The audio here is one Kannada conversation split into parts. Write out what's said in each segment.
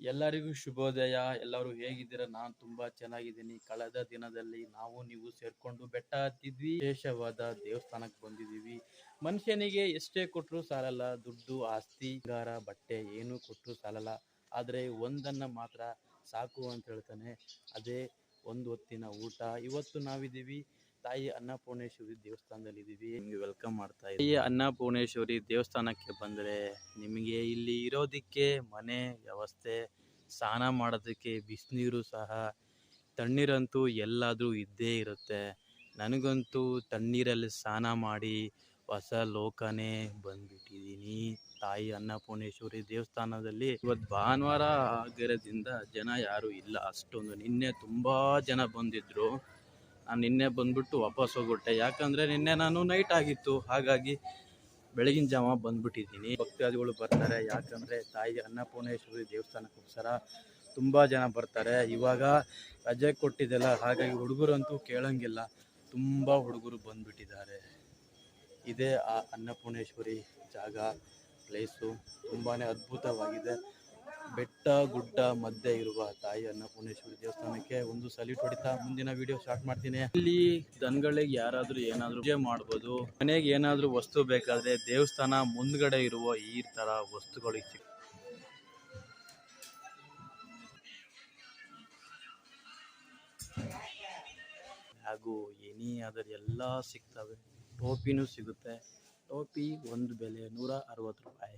ಎಲ್ಲರಿಗೂ ಶುಭೋದಯ. ಎಲ್ಲರೂ ಹೇಗಿದ್ದೀರಾ? ನಾನು ತುಂಬಾ ಚೆನ್ನಾಗಿದ್ದೀನಿ. ಕಳೆದ ದಿನದಲ್ಲಿ ನಾವು ನೀವು ಸೇರ್ಕೊಂಡು ಬೆಟ್ಟ ಹತ್ತಿದ್ವಿ. ವಿಶೇಷವಾದ ದೇವಸ್ಥಾನಕ್ಕೆ ಬಂದಿದ್ದೀವಿ. ಮನುಷ್ಯನಿಗೆ ಎಷ್ಟೇ ಕೊಟ್ಟರು ಸಾಲಲ್ಲ. ದುಡ್ಡು, ಆಸ್ತಿ ಗಾರ ಬಟ್ಟೆ ಏನು ಕೊಟ್ಟರು ಸಾಲಲ್ಲ. ಆದರೆ ಒಂದನ್ನ ಮಾತ್ರ ಸಾಕು ಅಂತ ಹೇಳ್ತಾನೆ. ಅದೇ ಒಂದು ಹೊತ್ತಿನ ಊಟ. ಇವತ್ತು ನಾವಿದ್ದೀವಿ ತಾಯಿ ಅನ್ನಪೂರ್ಣೇಶ್ವರಿ ದೇವಸ್ಥಾನದಲ್ಲಿ ಇದ್ದೀವಿ. ನಿಮ್ಗೆ ವೆಲ್ಕಮ್ ಮಾಡ್ತಾ ಇದ್ದೀವಿ ತಾಯಿ ಅನ್ನಪೂರ್ಣೇಶ್ವರಿ ದೇವಸ್ಥಾನಕ್ಕೆ ಬಂದರೆ ನಿಮಗೆ ಇಲ್ಲಿ ಇರೋದಕ್ಕೆ ಮನೆ, ವ್ಯವಸ್ಥೆ, ಸ್ನಾನ ಮಾಡೋದಕ್ಕೆ ಬಿಸಿನೀರು ಸಹ, ತಣ್ಣೀರಂತೂ ಎಲ್ಲಾದರೂ ಇದ್ದೇ ಇರುತ್ತೆ. ನನಗಂತೂ ತಣ್ಣೀರಲ್ಲಿ ಸ್ನಾನ ಮಾಡಿ ಹೊಸ ಲೋಕನೇ ಬಂದ್ಬಿಟ್ಟಿದ್ದೀನಿ. ತಾಯಿ ಅನ್ನಪೂರ್ಣೇಶ್ವರಿ ದೇವಸ್ಥಾನದಲ್ಲಿ ಇವತ್ತು ಭಾನುವಾರ ಆಗಿರೋದ್ರಿಂದ ಜನ ಯಾರೂ ಇಲ್ಲ. ಅಷ್ಟೊಂದು ನಿನ್ನೆ ತುಂಬ ಜನ ಬಂದಿದ್ರು. ನಾನು ನಿನ್ನೆ ಬಂದ್ಬಿಟ್ಟು ವಾಪಸ್ ಹೋಗ್ಬಿಟ್ಟೆ. ಯಾಕಂದರೆ ನಿನ್ನೆ ನಾನು ನೈಟ್ ಆಗಿತ್ತು. ಹಾಗಾಗಿ ಬೆಳಗಿನ ಜಾವ ಬಂದ್ಬಿಟ್ಟಿದ್ದೀನಿ. ಭಕ್ತಾದಿಗಳು ಬರ್ತಾರೆ. ಯಾಕಂದರೆ ತಾಯಿ ಅನ್ನಪೂರ್ಣೇಶ್ವರಿ ದೇವಸ್ಥಾನಕ್ಕೋಸ್ಕರ ತುಂಬ ಜನ ಬರ್ತಾರೆ. ಇವಾಗ ರಜೆ ಕೊಟ್ಟಿದ್ದೆಲ್ಲ, ಹಾಗಾಗಿ ಹುಡುಗರಂತೂ ಕೇಳಂಗಿಲ್ಲ. ತುಂಬ ಹುಡುಗರು ಬಂದ್ಬಿಟ್ಟಿದ್ದಾರೆ. ಇದೇ ಆ ಅನ್ನಪೂರ್ಣೇಶ್ವರಿ ಜಾಗ ಪ್ಲೇಸು ತುಂಬಾ ಅದ್ಭುತವಾಗಿದೆ. ಬೆಟ್ಟ, ಗುಡ್ಡ, ಮಧ್ಯೆ ಇರುವ ತಾಯಿ ಅನ್ನಪೂರ್ಣೇಶ್ವರಿ ದೇವಸ್ಥಾನಕ್ಕೆ ಒಂದು ಸಲ್ಯೂಟ್ ಹೊಡಿತಾ ಮುಂದಿನ ವಿಡಿಯೋ ಸ್ಟಾರ್ಟ್ ಮಾಡ್ತೀನಿ. ಇಲ್ಲಿ ದನಗಳಿಗೆ ಯಾರಾದ್ರೂ ಏನಾದ್ರೂ ಪೂಜೆ ಮಾಡ್ಬೋದು. ಮನೆಗೆ ಏನಾದ್ರೂ ವಸ್ತು ಬೇಕಾದ್ರೆ ದೇವಸ್ಥಾನ ಮುಂದ್ಗಡೆ ಇರುವ ಈ ತರ ವಸ್ತುಗಳಿಗೆ ಸಿಗ್ ಹಾಗೂ ಎನಿ ಅದರ ಎಲ್ಲ ಸಿಗ್ತವೆ. ಟೋಪಿನೂ ಸಿಗುತ್ತೆ. ಟೋಪಿ ಒಂದು ಬೆಲೆ ನೂರ ಅರವತ್ತು ರೂಪಾಯಿ.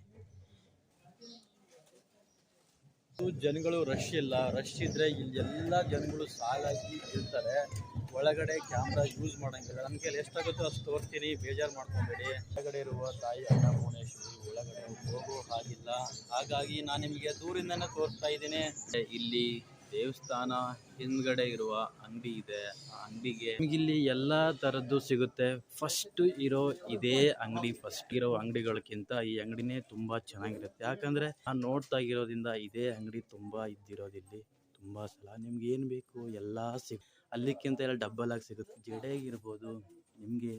ಜನಗಳು ರಶ್ ಇಲ್ಲ. ರಶ್ ಇದ್ರೆ ಇಲ್ಲಿ ಎಲ್ಲ ಜನಗಳು ಸಾಲಾಗಿ ಇರ್ತಾರೆ ಒಳಗಡೆ ಕ್ಯಾಮ್ರಾ ಯೂಸ್ ಮಾಡೋಂಗಿಲ್ಲ. ನನ್ನ ಕೈಲಿ ಎಷ್ಟಾಗುತ್ತೋ ಅಷ್ಟು ತೋರ್ತೀನಿ ಬೇಜಾರು ಮಾಡ್ಕೊಬೇಡಿ. ಒಳಗಡೆ ಇರುವ ತಾಯಿ ಅನ್ನಪೂರ್ಣೇಶ್ವರಿ ಒಳಗಡೆ ಹೋಗೋ ಹಾಗಿಲ್ಲ. ಹಾಗಾಗಿ ನಾನು ನಿಮಗೆ ದೂರಿಂದನೇ ತೋರಿಸ್ತಾ ಇದ್ದೀನಿ. ಇಲ್ಲಿ ದೇವಸ್ಥಾನ ಹಿಂದ್ಗಡೆ ಇರುವ ಅಂಗಡಿ ಇದೆ. ಆ ಅಂಗಡಿಗೆ ಇಲ್ಲಿ ಎಲ್ಲ ತರದ್ದು ಸಿಗುತ್ತೆ. ಫಸ್ಟ್ ಇರೋ ಇದೇ ಅಂಗಡಿ ಫಸ್ಟ್ ಇರೋ ಅಂಗಡಿಗಳಕ್ಕಿಂತ ಈ ಅಂಗಡಿನೇ ತುಂಬಾ ಚೆನ್ನಾಗಿರುತ್ತೆ. ಯಾಕಂದ್ರೆ ನಾನು ನೋಡ್ತಾ ಇರೋದ್ರಿಂದ ಇದೇ ಅಂಗಡಿ ತುಂಬಾ ಇದ್ದಿರೋದಿಲ್ಲಿ ತುಂಬಾ ಸಲ. ನಿಮ್ಗೆ ಏನ್ ಬೇಕು ಎಲ್ಲಾ ಸಿಗ್, ಅಲ್ಲಿಕ್ಕಿಂತ ಎಲ್ಲ ಡಬ್ಬಲ್ ಆಗಿ ಸಿಗುತ್ತೆ. ಜಡೆಗಿರ್ಬೋದು ನಿಮ್ಗೆ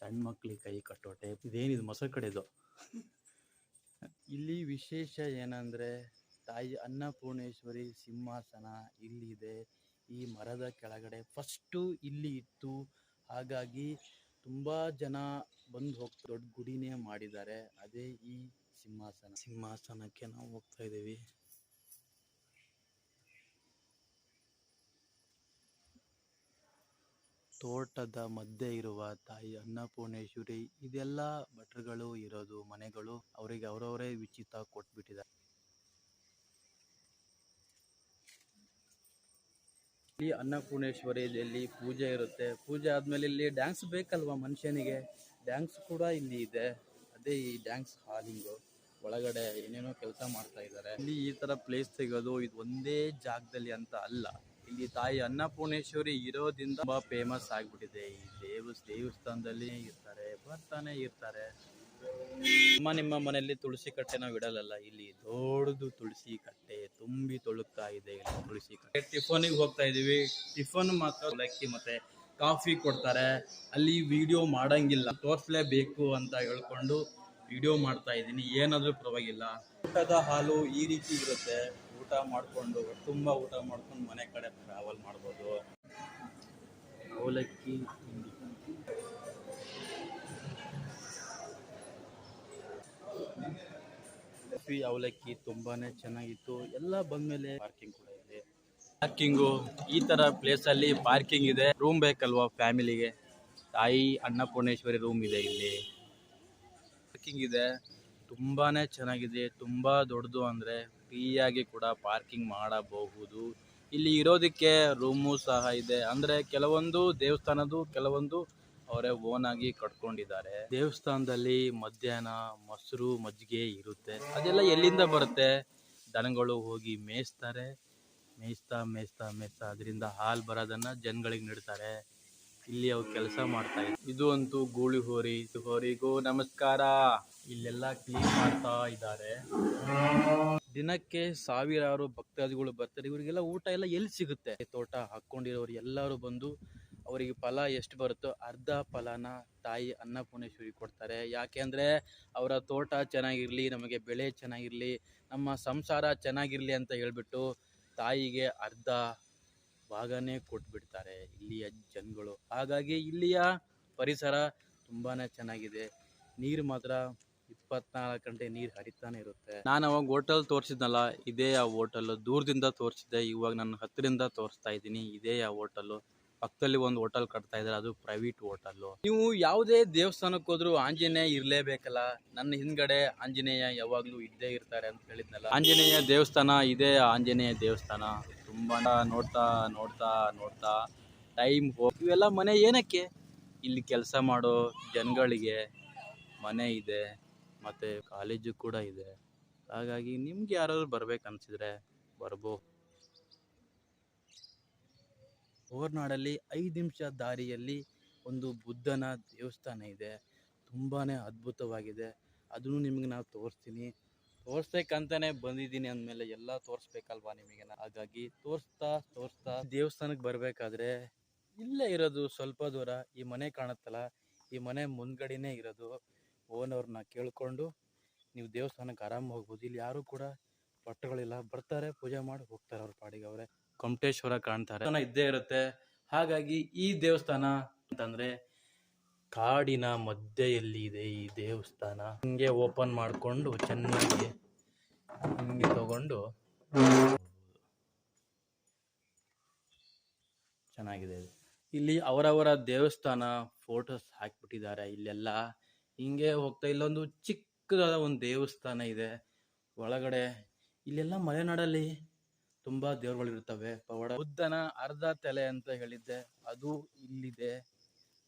ಸಣ್ಣ ಮಕ್ಳಿಗೆ ಕೈ ಕಟ್ಟೋ ಟೈಪ್ ಇದೇನಿದು ಮೊಸರು ಕಡೆದು? ಇಲ್ಲಿ ವಿಶೇಷ ಏನಂದ್ರೆ ತಾಯಿ ಅನ್ನಪೂರ್ಣೇಶ್ವರಿ ಸಿಂಹಾಸನ ಇಲ್ಲಿದೆ. ಈ ಮರದ ಕೆಳಗಡೆ ಫಸ್ಟು ಇಲ್ಲಿ ಇತ್ತು. ಹಾಗಾಗಿ ತುಂಬ ಜನ ಬಂದು ಹೋಗ್ತಾ ದೊಡ್ಡ ಗುಡಿನೇ ಮಾಡಿದ್ದಾರೆ. ಅದೇ ಈ ಸಿಂಹಾಸನ. ಸಿಂಹಾಸನಕ್ಕೆ ನಾವು ಹೋಗ್ತಾ ಇದ್ದೀವಿ. ತೋಟದ ಮಧ್ಯೆ ಇರುವ ತಾಯಿ ಅನ್ನಪೂರ್ಣೇಶ್ವರಿ, ಇದೆಲ್ಲ ಭಟ್ರುಗಳು, ಇರೋದು, ಮನೆಗಳು, ಅವರಿಗೆ ಅವರವರೇ ವಿಚಿತ ಕೊಟ್ಬಿಟ್ಟಿದ್ದಾರೆ. ಇಲ್ಲಿ ಅನ್ನಪೂರ್ಣೇಶ್ವರಿಯಲ್ಲಿ ಪೂಜೆ ಇರುತ್ತೆ. ಪೂಜೆ ಆದಮೇಲೆ ಇಲ್ಲಿ ಡ್ಯಾನ್ಸ್ ಬೇಕಲ್ವಾ ಮನುಷ್ಯನಿಗೆ? ಡ್ಯಾನ್ಸ್ ಕೂಡ ಇಲ್ಲಿ ಇದೆ. ಅದೇ ಈ ಡ್ಯಾನ್ಸ್ ಹಾಲಿಂಗು ಒಳಗಡೆ ಏನೇನೋ ಕೆಲಸ ಮಾಡ್ತಾ ಇದ್ದಾರೆ. ಇಲ್ಲಿ ಈ ತರ ಪ್ಲೇಸ್ ಸಿಗೋದು ಇದು ಒಂದೇ ಜಾಗದಲ್ಲಿ ಅಂತ ಅಲ್ಲ. ಇಲ್ಲಿ ತಾಯಿ ಅನ್ನಪೂರ್ಣೇಶ್ವರಿ ಇರೋದ್ರಿಂದ ತುಂಬಾ ಫೇಮಸ್ ಆಗಿಬಿಟ್ಟಿದೆ. ಈ ದೇವಸ್ ದೇವಸ್ಥಾನದಲ್ಲಿ ಇರ್ತಾರೆ, ಬರ್ತಾನೆ ಇರ್ತಾರೆ. ನಿಮ್ಮ ನಿಮ್ಮ ಮನೆಯಲ್ಲಿ ತುಳಸಿ ಕಟ್ಟೆ ನಾವು ಇಡಲಲ್ಲ, ಇಲ್ಲಿ ದೊಡ್ಡದು ತುಳಸಿ ಕಟ್ಟೆ ತುಂಬಿ ತೊಳುಕ್ತಾ ಇದೆ, ಇಲ್ಲಿ ತುಳಸಿ ಕಟ್ಟೆ. ಟಿಫನಿಗೆ ಹೋಗ್ತಾ ಇದೀವಿ. ಟಿಫನ್ ಮಾತ್ರ ಅವಲಕ್ಕಿ ಮತ್ತೆ ಕಾಫಿ ಕೊಡ್ತಾರೆ. ಅಲ್ಲಿ ವಿಡಿಯೋ ಮಾಡಂಗಿಲ್ಲ. ತೋರಿಸ್ಲೇಬೇಕು ಅಂತ ಹೇಳ್ಕೊಂಡು ವಿಡಿಯೋ ಮಾಡ್ತಾ ಇದ್ದೀನಿ ಏನಾದರೂ ಪರವಾಗಿಲ್ಲ. ಊಟದ ಹಾಲು ಈ ರೀತಿ ಇರುತ್ತೆ. ಊಟ ಮಾಡಿಕೊಂಡು, ತುಂಬ ಊಟ ಮಾಡ್ಕೊಂಡು ಮನೆ ಕಡೆ ಟ್ರಾವೆಲ್ ಮಾಡ್ಬೋದು. ಅವಲಕ್ಕಿ ಕಾಫಿ ಅವಲಕ್ಕಿ ತುಂಬಾನೇ ಚೆನ್ನಾಗಿತ್ತು. ಎಲ್ಲ ಬಂದ್ಮೇಲೆ ಪಾರ್ಕಿಂಗ್ ಕೂಡ ಇದೆ. ಪಾರ್ಕಿಂಗು ಈ ತರ ಪ್ಲೇಸ್ ಅಲ್ಲಿ ಪಾರ್ಕಿಂಗ್ ಇದೆ. ರೂಮ್ ಬೇಕಲ್ವಾ ಫ್ಯಾಮಿಲಿಗೆ ತಾಯಿ ಅನ್ನಪೂರ್ಣೇಶ್ವರಿ ರೂಮ್ ಇದೆ ಇಲ್ಲಿ. ಪಾರ್ಕಿಂಗ್ ಇದೆ. ತುಂಬಾನೇ ಚೆನ್ನಾಗಿದೆ. ತುಂಬಾ ದೊಡ್ಡದು ಅಂದ್ರೆ ಫ್ರೀಯಾಗಿ ಕೂಡ ಪಾರ್ಕಿಂಗ್ ಮಾಡಬಹುದು. ಇಲ್ಲಿ ಇರೋದಕ್ಕೆ ರೂಮು ಸಹ ಇದೆ. ಅಂದ್ರೆ ಕೆಲವೊಂದು ದೇವಸ್ಥಾನದ್ದು, ಕೆಲವೊಂದು ಅವರೇ ಓನ್ ಆಗಿ ಕಟ್ಕೊಂಡಿದ್ದಾರೆ. ದೇವಸ್ಥಾನದಲ್ಲಿ ಮಧ್ಯಾಹ್ನ ಮೊಸರು ಮಜ್ಜಿಗೆ ಇರುತ್ತೆ. ಅದೆಲ್ಲ ಎಲ್ಲಿಂದ ಬರುತ್ತೆ? ದನಗಳು ಹೋಗಿ ಮೇಯಿಸ್ತಾರೆ. ಮೇಯಿಸ್ತಾ ಮೇಯಿಸ್ತಾ ಮೇಯಿಸ್ತಾ ಅದರಿಂದ ಹಾಲು ಬರೋದನ್ನ ಜನಗಳಿಗೆ ನೀಡ್ತಾರೆ. ಇಲ್ಲಿ ಅವ್ರು ಕೆಲಸ ಮಾಡ್ತಾ ಇದ್ದಾರೆ. ಇದು ಅಂತೂ ಗೂಳಿ ಹೋರಿ. ಇದು ಹೋರಿಗೂ ನಮಸ್ಕಾರ. ಇಲ್ಲೆಲ್ಲ ಕ್ಲೀನ್ ಮಾಡ್ತಾ ಇದ್ದಾರೆ. ದಿನಕ್ಕೆ ಸಾವಿರಾರು ಭಕ್ತಾದಿಗಳು ಬರ್ತಾರೆ. ಇವರಿಗೆಲ್ಲ ಊಟ ಎಲ್ಲ ಎಲ್ಲಿ ಸಿಗುತ್ತೆ? ತೋಟ ಹಾಕೊಂಡಿರೋರು ಎಲ್ಲರೂ ಬಂದು ಅವರಿಗೆ ಫಲ ಎಷ್ಟು ಬರುತ್ತೋ ಅರ್ಧ ಫಲನ ತಾಯಿ ಅನ್ನಪೂರ್ಣೇಶ್ವರಿ ಕೊಡ್ತಾರೆ. ಯಾಕೆಂದರೆ ಅವರ ತೋಟ ಚೆನ್ನಾಗಿರಲಿ, ನಮಗೆ ಬೆಳೆ ಚೆನ್ನಾಗಿರಲಿ, ನಮ್ಮ ಸಂಸಾರ ಚೆನ್ನಾಗಿರಲಿ ಅಂತ ಹೇಳ್ಬಿಟ್ಟು ತಾಯಿಗೆ ಅರ್ಧ ಭಾಗನೇ ಕೊಟ್ಬಿಡ್ತಾರೆ ಇಲ್ಲಿಯ ಜನಗಳು. ಹಾಗಾಗಿ ಇಲ್ಲಿಯ ಪರಿಸರ ತುಂಬಾ ಚೆನ್ನಾಗಿದೆ. ನೀರು ಮಾತ್ರ ಇಪ್ಪತ್ನಾಲ್ಕು ಗಂಟೆ ನೀರು ಹರಿತಾನೆ ಇರುತ್ತೆ. ನಾನು ಅವಾಗ ಹೋಟೆಲ್ ತೋರಿಸಿದ್ನಲ್ಲ, ಇದೇ ಆ ಹೋಟೆಲ್ ದೂರದಿಂದ ತೋರಿಸಿದ್ದೆ, ಇವಾಗ ನಾನು ಹತ್ತಿರಿಂದ ತೋರಿಸ್ತಾ ಇದ್ದೀನಿ, ಇದೇ ಆ ಹೋಟೆಲ್ ಪಕ್ಕದಲ್ಲಿ ಒಂದು ಹೋಟೆಲ್ ಕಟ್ತಾ ಇದ್ದಾರೆ, ಅದು ಪ್ರೈವೇಟ್ ಹೋಟೆಲ್ ನೀವು ಯಾವುದೇ ದೇವಸ್ಥಾನಕ್ಕೆ ಹೋದ್ರು ಆಂಜನೇಯ ಇರಲೇಬೇಕಲ್ಲ? ನನ್ನ ಹಿಂದ್ಗಡೆ ಆಂಜನೇಯ ಯಾವಾಗಲೂ ಇದ್ದೇ ಇರ್ತಾರೆ ಅಂತ ಹೇಳಿದ್ನಲ್ಲ. ಆಂಜನೇಯ ದೇವಸ್ಥಾನ ಇದೇ, ಆಂಜನೇಯ ದೇವಸ್ಥಾನ. ತುಂಬಾ ನೋಡ್ತಾ ನೋಡ್ತಾ ನೋಡ್ತಾ ಟೈಮ್ ಹೋಗಿ ಇವೆಲ್ಲ ಮನೆ ಏನಕ್ಕೆ? ಇಲ್ಲಿ ಕೆಲಸ ಮಾಡೋ ಜನಗಳಿಗೆ ಮನೆ ಇದೆ, ಮತ್ತು ಕಾಲೇಜು ಕೂಡ ಇದೆ. ಹಾಗಾಗಿ ನಿಮ್ಗೆ ಯಾರಾದ್ರೂ ಬರ್ಬೇಕು ಅನ್ಸಿದ್ರೆ ಬರ್ಬೋದು. ಹೋರ್ನಾಡಲ್ಲಿ ಐದು ನಿಮಿಷ ದಾರಿಯಲ್ಲಿ ಒಂದು ಬುದ್ಧನ ದೇವಸ್ಥಾನ ಇದೆ. ತುಂಬಾ ಅದ್ಭುತವಾಗಿದೆ. ಅದನ್ನು ನಿಮಗೆ ನಾವು ತೋರಿಸ್ತೀನಿ. ತೋರ್ಸಕ್ಕಂತಾನೆ ಬಂದಿದ್ದೀನಿ ಅಂದಮೇಲೆ ಎಲ್ಲ ತೋರಿಸ್ಬೇಕಲ್ವಾ ನಿಮಗೆ ಹಾಗಾಗಿ ತೋರಿಸ್ತಾ ತೋರಿಸ್ತಾ ದೇವಸ್ಥಾನಕ್ಕೆ ಬರಬೇಕಾದ್ರೆ ಇಲ್ಲೇ ಇರೋದು ಸ್ವಲ್ಪ ದೂರ, ಈ ಮನೆ ಕಾಣುತ್ತಲ್ಲ, ಈ ಮನೆ ಮುಂದ್ಗಡೆನೇ ಇರೋದು. ಓನವ್ರನ್ನ ಕೇಳಿಕೊಂಡು ನೀವು ದೇವಸ್ಥಾನಕ್ಕೆ ಆರಾಮ ಹೋಗ್ಬೋದು. ಇಲ್ಲಿ ಯಾರು ಕೂಡ ಪಟ್ಟಗಳಿಲ್ಲ ಬರ್ತಾರೆ, ಪೂಜೆ ಮಾಡಿ ಹೋಗ್ತಾರೆ ಅವ್ರ ಪಾಡಿಗೆ ಅವರೇ. ಗೊಮಟೇಶ್ವರ ಕಾಣ್ತಾರೆ. ಇದ್ದೇ ಇರುತ್ತೆ. ಹಾಗಾಗಿ ಈ ದೇವಸ್ಥಾನ ಅಂತಂದ್ರೆ ಕಾಡಿನ ಮಧ್ಯೆಯಲ್ಲಿ ಇದೆ ಈ ದೇವಸ್ಥಾನ. ಹಿಂಗೆ ಓಪನ್ ಮಾಡಿಕೊಂಡು ಚೆನ್ನಾಗಿ ಹಿಂಗೆ ತಗೊಂಡು ಚೆನ್ನಾಗಿದೆ. ಇಲ್ಲಿ ಅವರವರ ದೇವಸ್ಥಾನ ಫೋಟೋಸ್ ಹಾಕ್ಬಿಟ್ಟಿದ್ದಾರೆ ಇಲ್ಲೆಲ್ಲ. ಹಿಂಗೆ ಹೋಗ್ತಾ ಇಲ್ಲೊಂದು ಚಿಕ್ಕದಾದ ಒಂದು ದೇವಸ್ಥಾನ ಇದೆ. ಒಳಗಡೆ ಇಲ್ಲೆಲ್ಲ ಮಲೆನಾಡಲ್ಲಿ ತುಂಬಾ ದೇವರುಗಳಿರ್ತವೆ ಪವಾಡ ಬುದ್ಧನ ಅರ್ಧ ತಲೆ ಅಂತ ಹೇಳಿದ್ದೆ. ಅದು ಇಲ್ಲಿದೆ.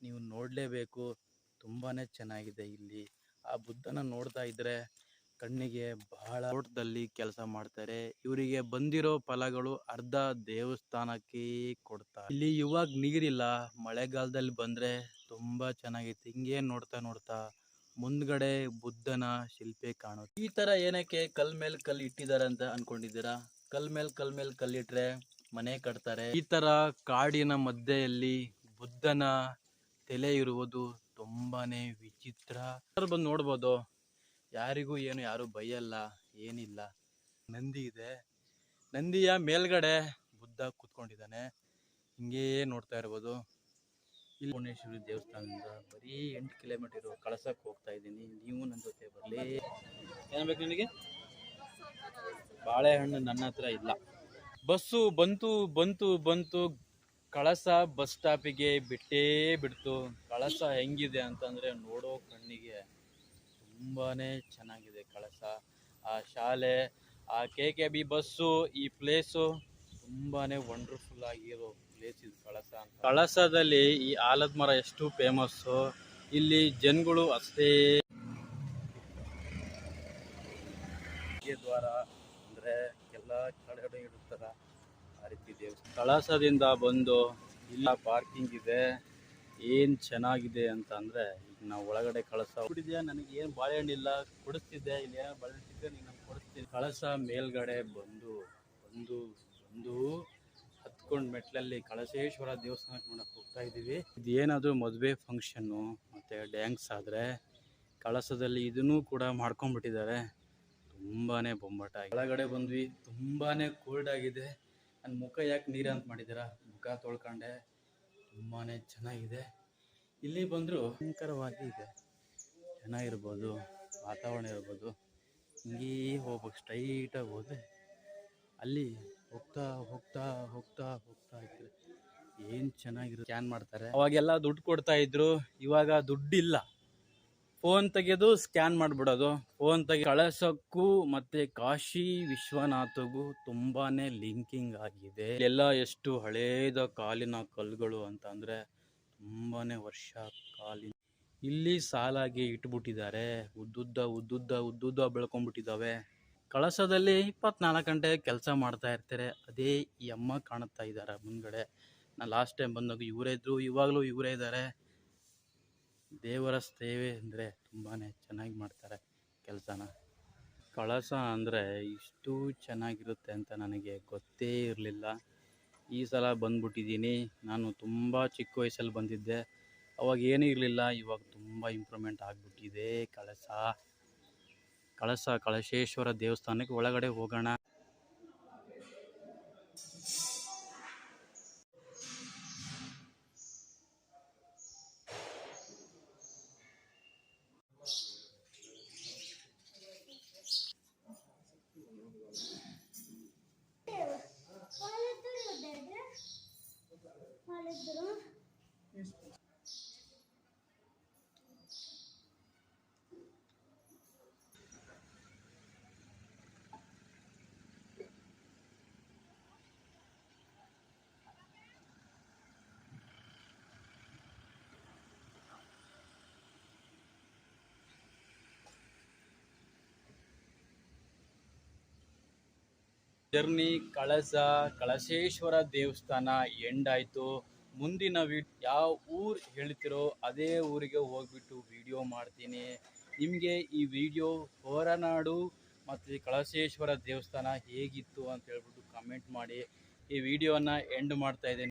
ನೀವು ನೋಡಲೇಬೇಕು. ತುಂಬಾನೇ ಚೆನ್ನಾಗಿದೆ ಇಲ್ಲಿ. ಆ ಬುದ್ಧನ ನೋಡ್ತಾ ಇದ್ರೆ ಕಣ್ಣಿಗೆ ಬಹಳ ತೋಟದಲ್ಲಿ ಕೆಲಸ ಮಾಡ್ತಾರೆ. ಇವರಿಗೆ ಬಂದಿರೋ ಫಲಗಳು ಅರ್ಧ ದೇವಸ್ಥಾನಕ್ಕೆ ಕೊಡ್ತಾರೆ ಇಲ್ಲಿ. ಇವಾಗ ನೀರಿಲ್ಲ. ಮಳೆಗಾಲದಲ್ಲಿ ಬಂದ್ರೆ ತುಂಬಾ ಚೆನ್ನಾಗಿತ್ತು ಹಿಂಗೆ ನೋಡ್ತಾ ನೋಡ್ತಾ ಮುಂದ್ಗಡೆ ಬುದ್ಧನ ಶಿಲ್ಪೆ ಕಾಣುತ್ತೆ. ಈ ತರ ಏನಕ್ಕೆ ಕಲ್ ಮೇಲೆ ಕಲ್ ಇಟ್ಟಿದ್ದಾರೆ ಅಂತ ಅನ್ಕೊಂಡಿದ್ದೀರಾ? ಕಲ್ ಮೇಲ್ ಕಲ್ ಮೇಲ್ ಕಲ್ಲಿಟ್ರೆ ಮನೆ ಕಟ್ತಾರೆ. ಈ ತರ ಕಾಡಿನ ಮಧ್ಯೆಯಲ್ಲಿ ಬುದ್ಧನ ತಲೆ ಇರುವುದು ತುಂಬಾನೇ ವಿಚಿತ್ರ. ಬಂದು ನೋಡ್ಬೋದು? ಯಾರಿಗೂ ಏನು ಯಾರು ಬೈಯಲ್ಲ, ಏನಿಲ್ಲ. ನಂದಿ ಇದೆ. ನಂದಿಯ ಮೇಲ್ಗಡೆ ಬುದ್ಧ ಕೂತ್ಕೊಂಡಿದ್ದಾನೆ. ಹಿಂಗೇ ನೋಡ್ತಾ ಇರ್ಬೋದು. ಇಲ್ಲಿ ಭುವನೇಶ್ವರಿ ದೇವಸ್ಥಾನದಿಂದ ಬರೀ ಎಂಟು ಕಿಲೋಮೀಟರ್ ಕಳಸಕ್ಕೆ ಹೋಗ್ತಾ ಇದ್ದೀನಿ. ನೀವು ನನ್ನ ಜೊತೆ ಬರಲಿ. ಏನಬೇಕು ನಿನಗೆ ಬಾಳೆಹಣ್ಣು ನನ್ನ ಹತ್ರ ಇಲ್ಲ. ಬಸ್ಸು ಬಂತು ಬಂತು ಬಂತು. ಕಳಸ ಬಸ್ ಸ್ಟಾಪಿಗೆ ಬಿಟ್ಟೇ ಬಿಡ್ತು. ಕಳಸ ಹೆಂಗಿದೆ ಅಂತಂದ್ರೆ ನೋಡೋ ಕಣ್ಣಿಗೆ ತುಂಬಾನೇ ಚೆನ್ನಾಗಿದೆ ಕಳಸ. ಆ ಶಾಲೆ, ಆ ಕೆ ಕೆ ಬಿ ಬಸ್ಸು, ಈ ಪ್ಲೇಸು ತುಂಬಾನೇ ವಂಡರ್ಫುಲ್ ಆಗಿರೋ ಪ್ಲೇಸ್ ಇದು ಕಳಸ ಕಳಸದಲ್ಲಿ ಈ ಆಲದ ಮರ ಎಷ್ಟು ಫೇಮಸ್ಸು ಇಲ್ಲಿ ಜನಗಳು ಅಷ್ಟೇ ದ್ವಾರ ಅಂದ್ರೆ ಎಲ್ಲ ಕಡೆ ಇಡುತ್ತಾರ ಆ ರೀತಿ ದೇವಸ್ಥಾನ. ಕಳಸದಿಂದ ಬಂದು ಇಲ್ಲ ಪಾರ್ಕಿಂಗ್ ಇದೆ, ಏನು ಚೆನ್ನಾಗಿದೆ ಅಂತ ಅಂದ್ರೆ ಈಗ ನಾವು ಒಳಗಡೆ ಕಳಸ ಕುಡಿದ್ಯಾ ನನಗೆ ಏನು ಬಾಳೆಹಣ್ಣಿಲ್ಲ ಕೊಡಿಸ್ತಿದ್ದೆ ಇಲ್ಲಿ ಏನೋ ಬಾಳೆಹಣ್ಣು ನೀನು ನಂಗೆ ಕೊಡಿಸ್ತೀನಿ. ಕಳಸ ಮೇಲ್ಗಡೆ ಬಂದು ಬಂದು ಬಂದು ಹತ್ಕೊಂಡು ಮೆಟ್ಲಲ್ಲಿ ಕಳಸೇಶ್ವರ ದೇವಸ್ಥಾನಕ್ಕೆ ನೋಡಕ್ಕೆ ಹೋಗ್ತಾ ಇದೀವಿ ಇದೇನಾದರೂ ಮದುವೆ ಫಂಕ್ಷನ್ನು ಮತ್ತೆ ಡ್ಯಾನ್ಸ್ ಆದ್ರೆ ಕಳಸದಲ್ಲಿ ಇದನ್ನೂ ಕೂಡ ಮಾಡ್ಕೊಂಡ್ಬಿಟ್ಟಿದ್ದಾರೆ. ತುಂಬಾನೇ ಬೊಂಬಾಟ. ಒಳಗಡೆ ಬಂದ್ವಿ, ತುಂಬಾನೇ ಕೋಲ್ಡ್ ಆಗಿದೆ. ನನ್ನ ಮುಖ ಯಾಕೆ ನೀರು ಅಂತ ಮಾಡಿದ್ದೀರಾ? ಮುಖ ತೊಳ್ಕೊಂಡೆ. ತುಂಬಾನೇ ಚೆನ್ನಾಗಿದೆ. ಇಲ್ಲಿ ಬಂದರೂ ಭಯಂಕರವಾಗಿ ಇದೆ. ಚೆನ್ನಾಗಿರ್ಬೋದು ವಾತಾವರಣ ಇರ್ಬೋದು. ಹಿಂಗೇ ಹೋಗ್ಬೇಕು ಸ್ಟ್ರೈಟಾಗಿ ಹೋದ್ರೆ ಅಲ್ಲಿ ಹೋಗ್ತಾ ಹೋಗ್ತಾ ಹೋಗ್ತಾ ಹೋಗ್ತಾ ಇದ್ರೆ ಏನು ಚೆನ್ನಾಗಿರೋ ಸ್ಕ್ಯಾನ್ ಮಾಡ್ತಾರೆ. ಅವಾಗೆಲ್ಲ ದುಡ್ಡು ಕೊಡ್ತಾ ಇದ್ರು, ಇವಾಗ ದುಡ್ಡಿಲ್ಲ. ಫೋನ್ ತೆಗೆದು ಸ್ಕ್ಯಾನ್ ಮಾಡಿಬಿಡೋದು. ಫೋನ್ ತೆಗೆ ಕಳಸಕ್ಕೂ ಮತ್ತೆ ಕಾಶಿ ವಿಶ್ವನಾಥಗೂ ತುಂಬಾನೇ ಲಿಂಕಿಂಗ್ ಆಗಿದೆ. ಎಲ್ಲ ಎಷ್ಟು ಹಳೇದ ಕಾಲಿನ ಕಲ್ಲುಗಳು ಅಂತ ಅಂದ್ರೆ ತುಂಬಾನೇ ವರ್ಷ ಕಾಲಿನ ಇಲ್ಲಿ ಸಾಲಾಗಿ ಇಟ್ಬಿಟ್ಟಿದ್ದಾರೆ. ಉದ್ದುದ್ದ ಉದ್ದುದ್ದ ಉದ್ದುದ್ದ ಬೆಳ್ಕೊಂಡ್ಬಿಟ್ಟಿದ್ದಾವೆ. ಕಳಸದಲ್ಲಿ ಇಪ್ಪತ್ನಾಲ್ಕು ಗಂಟೆ ಕೆಲಸ ಮಾಡ್ತಾ ಇರ್ತಾರೆ. ಅದೇ ಈ ಅಮ್ಮ ಕಾಣುತ್ತಾ ಇದ್ದಾರೆ ಮುಂದ್ಗಡೆ. ನಾ ಲಾಸ್ಟ್ ಟೈಮ್ ಬಂದಾಗ ಇವರೇ ಇದ್ರು. ಇವಾಗಲೂ ಇವರೇ ಇದ್ದಾರೆ. ದೇವರ ಸೇವೆ ಅಂದರೆ ತುಂಬಾ ಚೆನ್ನಾಗಿ ಮಾಡ್ತಾರೆ ಕೆಲಸನ. ಕಳಸ ಅಂದರೆ ಇಷ್ಟು ಚೆನ್ನಾಗಿರುತ್ತೆ ಅಂತ ನನಗೆ ಗೊತ್ತೇ ಇರಲಿಲ್ಲ. ಈ ಸಲ ಬಂದ್ಬಿಟ್ಟಿದ್ದೀನಿ. ನಾನು ತುಂಬ ಚಿಕ್ಕ ವಯಸ್ಸಲ್ಲಿ ಬಂದಿದ್ದೆ. ಅವಾಗ ಏನೂ ಇರಲಿಲ್ಲ. ಇವಾಗ ತುಂಬ ಇಂಪ್ರೂವ್ಮೆಂಟ್ ಆಗಿಬಿಟ್ಟಿದೆ ಕಳಸ. ಕಳಸ ಕಳಶೇಶ್ವರ ದೇವಸ್ಥಾನಕ್ಕೆ ಒಳಗಡೆ ಹೋಗೋಣ. ಜರ್ನಿ, ಕಳಸ, ಕಳಶೇಶ್ವರ ದೇವಸ್ಥಾನ ಎಂಡ್ ಆಯಿತು ಮುಂದಿನ ವಿ, ಯಾವ ಊರು ಹೇಳ್ತಿರೋ ಅದೇ ಊರಿಗೆ ಹೋಗ್ಬಿಟ್ಟು ವಿಡಿಯೋ ಮಾಡ್ತೀನಿ. ನಿಮಗೆ ಈ ವಿಡಿಯೋ ಹೊರನಾಡು ಮತ್ತು ಕಳಶೇಶ್ವರ ದೇವಸ್ಥಾನ ಹೇಗಿತ್ತು ಅಂತ ಹೇಳ್ಬಿಟ್ಟು ಕಮೆಂಟ್ ಮಾಡಿ. ಈ ವಿಡಿಯೋನ ಎಂಡ್ ಮಾಡ್ತಾ ಇದ್ದೀನಿ.